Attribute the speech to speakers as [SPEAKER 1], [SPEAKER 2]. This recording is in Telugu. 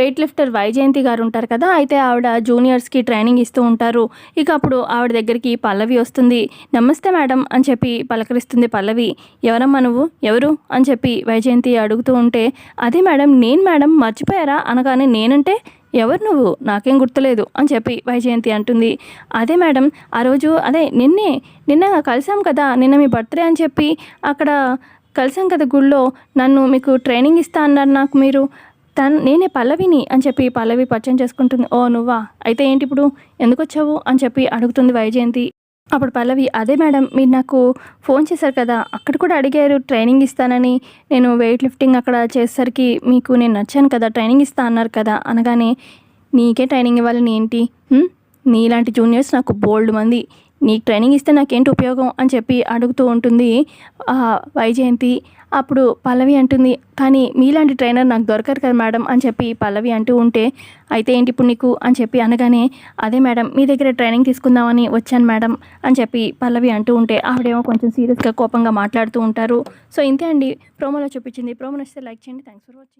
[SPEAKER 1] వెయిట్ లిఫ్టర్ వైజయంతి గారు ఉంటారు కదా అయితే ఆవిడ జూనియర్స్కి ట్రైనింగ్ ఇస్తూ ఉంటారు. ఇక అప్పుడు ఆవిడ దగ్గరికి పల్లవి వస్తుంది. నమస్తే మేడం అని చెప్పి పలకరిస్తుంది పల్లవి. ఎవరమ్మా నువ్వు? ఎవరు? అని చెప్పి వైజయంతి అడుగుతూ ఉంటే అదే మేడం నేను మేడం మర్చిపోయారా? అనగానే నేనంటే? ఎవరు నువ్వు? నాకేం గుర్తులేదు అని చెప్పి వైజయంతి అంటుంది. అదే మేడం ఆ రోజు అదే నిన్నే నిన్న కలిసాం కదా నిన్న మీ బర్త్డే అని చెప్పి అక్కడ కలిసాం కదా గుళ్ళో నన్ను మీకు ట్రైనింగ్ ఇస్తా అన్నారు నాకు మీరు. తను నేనే పల్లవిని అని చెప్పి పల్లవి పరిచయం చేసుకుంటుంది. ఓ నువ్వా? అయితే ఏంటి ఇప్పుడు? ఎందుకు వచ్చావు అని చెప్పి అడుగుతుంది వైజయంతి. అప్పుడు పల్లవి అదే మేడం మీరు నాకు ఫోన్ చేశారు కదా అక్కడ కూడా అడిగారు ట్రైనింగ్ ఇస్తానని. నేను వెయిట్ లిఫ్టింగ్ అక్కడ చేసేసరికి మీకు నేను నచ్చాను కదా ట్రైనింగ్ ఇస్తా అన్నారు కదా అనగానే నీకే ట్రైనింగ్ ఇవ్వాలని ఏంటి? నీలాంటి జూనియర్స్ నాకు బోల్డ్ మంది. నీకు ట్రైనింగ్ ఇస్తే నాకేంటి ఉపయోగం అని చెప్పి అడుగుతూ ఉంటుంది. ఆ, వైజయంతి. అప్పుడు పల్లవి అంటుంది కానీ మీలాంటి ట్రైనర్ నాకు దొరకరు కదా మేడం అని చెప్పి పల్లవి అంటూ ఉంటే అయితే ఏంటి ఇప్పుడు నీకు? అని చెప్పి అనగానే అదే మేడం మీ దగ్గర ట్రైనింగ్ తీసుకుందామని వచ్చాను మేడం అని చెప్పి పల్లవి అంటూ ఉంటే ఆవిడేమో కొంచెం సీరియస్గా కోపంగా మాట్లాడుతూ ఉంటారు. సో ఇంతే అండి. ప్రోమోలో చూపించింది. ప్రోమో నచ్చితే లైక్ చేయండి. Thanks for watching